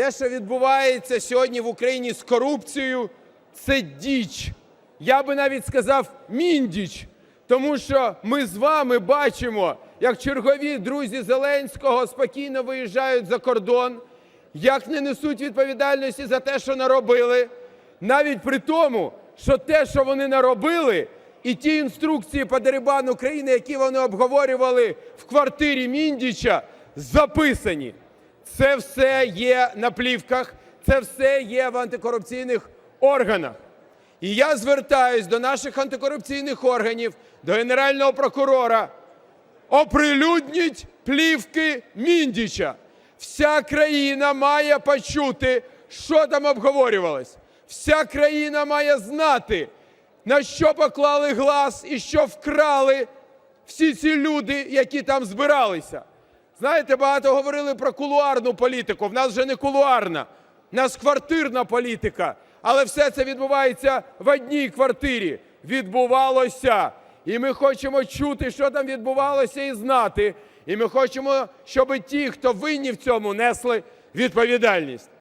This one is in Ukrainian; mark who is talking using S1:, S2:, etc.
S1: Те, що відбувається сьогодні в Україні з корупцією, це діч. Я би навіть сказав міндіч. Тому що ми з вами бачимо, як чергові друзі Зеленського спокійно виїжджають за кордон, як не несуть відповідальності за те, що наробили, навіть при тому, що те, що вони наробили, і ті інструкції по дерибану країни, які вони обговорювали в квартирі Міндіча, записані. Це все є на плівках, це все є в антикорупційних органах. І я звертаюсь до наших антикорупційних органів, до Генерального прокурора. Оприлюдніть плівки Міндіча. Вся країна має почути, що там обговорювалось. Вся країна має знати, на що поклали глаз і що вкрали всі ці люди, які там збиралися. Знаєте, багато говорили про кулуарну політику. В нас вже не кулуарна, в нас квартирна політика. Але все це відбувається в одній квартирі. Відбувалося. І ми хочемо чути, що там відбувалося, і знати. І ми хочемо, щоб ті, хто винні в цьому, несли відповідальність.